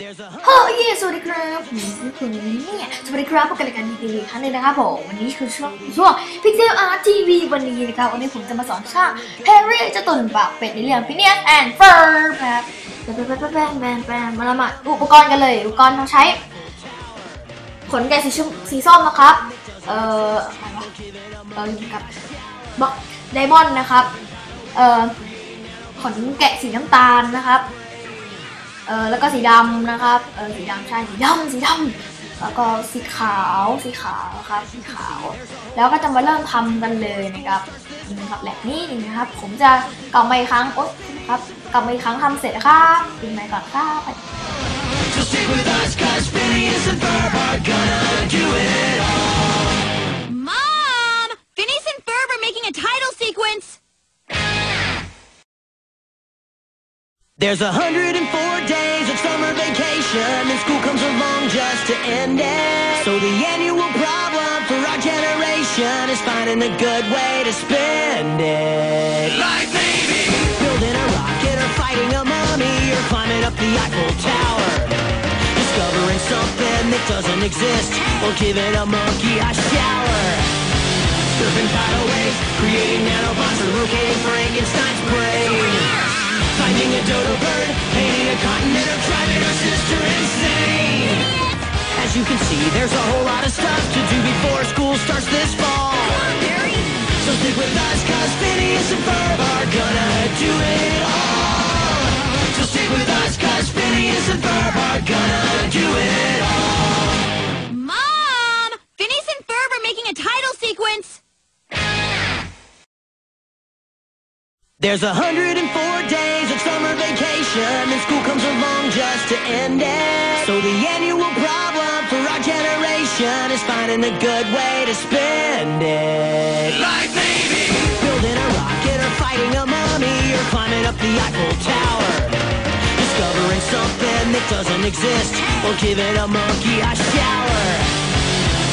There's a เฮ้ยสวัสดีครับผมคือคุณเนี่ยสวัสดีครับพบกันรายการดีๆครั้งหนึงนะครับผมวันนี้คือช่วงช่วง Pixel Art TV วันนี้นะครับวันนี้ผมจะมาสอนช่าง Harry เจ้าตุ่นปากเป็ดในเรื่อง Phineas and Ferb นะครับแปมแปมแปมแปมแปมมาละมาอุปกรณ์กันเลยอุปกรณ์เราใช้ ขนแกะสีชมสีส้มนะครับ เอ่ออะไรวะเออลืมครับบล็อกไดมอนด์นะครับ เอ่อขนแกะสีน้ำตาลนะครับ เออแล้วก็สีดำนะครับเออสีดำใช่สีดำสีดำแล้วก็สีขาวสีขาวครับสีขาว แล้วก็จะมาเริ่มทำกันเลยนะครับนี่นะครับแลกนี้นะครับ ผมจะกลับมาอีกครั้งโอ๊ยครับกลับมาอีกครั้งทำเสร็จนะครับปิดไมค์ก่อนครับ So stick with us, cause Phineas and Ferb are gonna do There's a hundred and four days of summer vacation, and school comes along just to end it. So the annual problem for our generation is finding a good way to spend it. Like maybe building a rocket or fighting a mummy or climbing up the Eiffel Tower. Discovering something that doesn't exist or giving a monkey a shower. Surfing tidal waves, creating nanobots or locating Frankenstein's brain. Finding a dodo bird, painting a continent or driving our sister insane. As you can see, there's a whole lot of stuff to do before school starts this fall. Come on, Barry. So stick with us, cause Phineas and Ferb are gonna do it all. So stick with us, cause Phineas and Ferb are gonna do it all. Mom! Phineas and Ferb are making a title sequence! There's a hundred and four days of summer vacation, and school comes along just to end it. So the annual problem for our generation is finding a good way to spend it. Like maybe building a rocket or fighting a mummy or climbing up the Eiffel Tower. Discovering something that doesn't exist or giving a monkey a shower.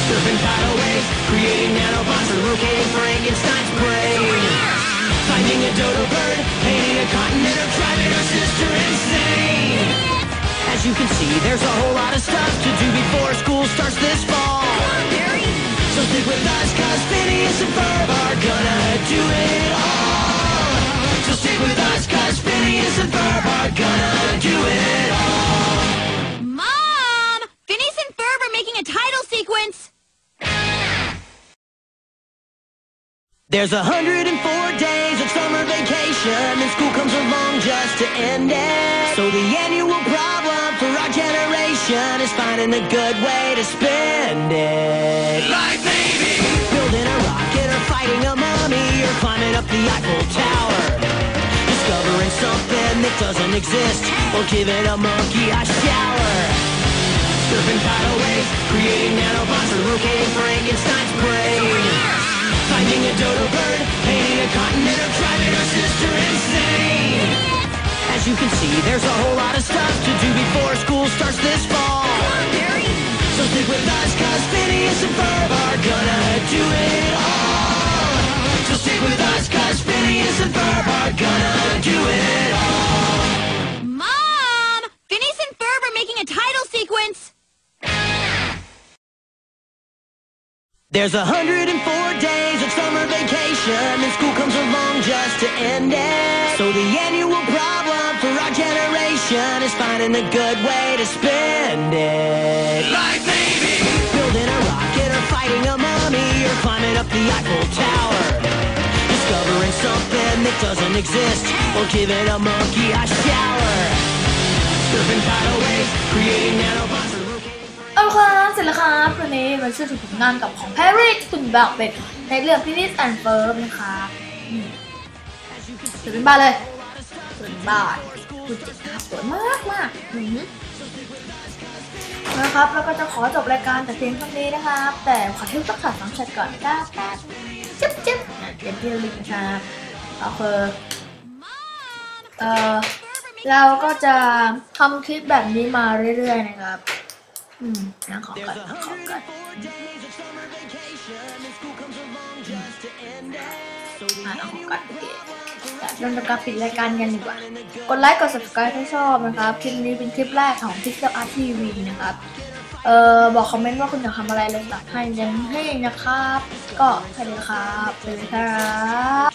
Surfing tidal waves, creating nanobots or locating Frankenstein's brain. Finding a dodo bird, painting a continent you can see, there's a whole lot of stuff to do before school starts this fall. Come on, Barry! So stick with us, cause Phineas and Ferb are gonna do it all. So stick with us, cause Phineas and Ferb are gonna do it all. Mom! Phineas and Ferb are making a title sequence! There's a hundred and four days of summer vacation, and school comes along just to end it. So the annual problem our generation is finding a good way to spend it. Like maybe building a rocket or fighting a mummy or climbing up the Eiffel Tower. Discovering something that doesn't exist or giving a monkey a shower. Surfing tidal waves, creating nanobots or locating Frankenstein's brain. Finding a dodo bird, painting a continent or driving our sister insane. Phineas and Ferb are gonna do it all. Mom! Phineas and Ferb are making a title sequence! There's a hundred and four days of summer vacation, and school comes along just to end it. So the annual problem for our generation is finding a good way to spend it. Like maybe building a rocket or fighting a mummy or climbing up the Eiffel Tower. Discovering something that doesn't exist or giving a monkey a shower. Surfing tidal waves, creating nanobots เอาละครับเสร็จแล้วครับวันนี้มาช่วยถึงผลงานกับของ Harry ตุ่นปากเป็ดในเรื่อง Phineas and Ferb นะครับอืมสวยเป็นบ้านเลยสวยเป็นบ้านคุณจิตนะครับสวยมากมากนะครับแล้วก็จะขอจบรายการแต่เพียงเท่านี้นะครับ แต่ขอที่ยวสักสองสามแชทก่อนนะครับแป๊บจิ๊บจิ๊บเป็นที่ระลึกนะครับ ก็คือเอ่อเราก็จะทำคลิปแบบนี้มาเรื่อยๆนะครับ อืมนั่งขอก่อนนั่งขอก่อน and four days of summer vacation, and school comes along just to end it. So the อ่านั่งขอก่อนโอเค problem for เราจะการปิดรายการกันดีกว่า กดไลค์ กด subscribe ถ้าชอบนะครับ คลิปนี้เป็นคลิปแรกของ Pixel Art TV นะครับ เออบอกคอมเมนต์ว่าคุณอยากทำอะไรเลยตัดให้ยังให้นะครับ ก็ไปเลยครับไปเลยครับ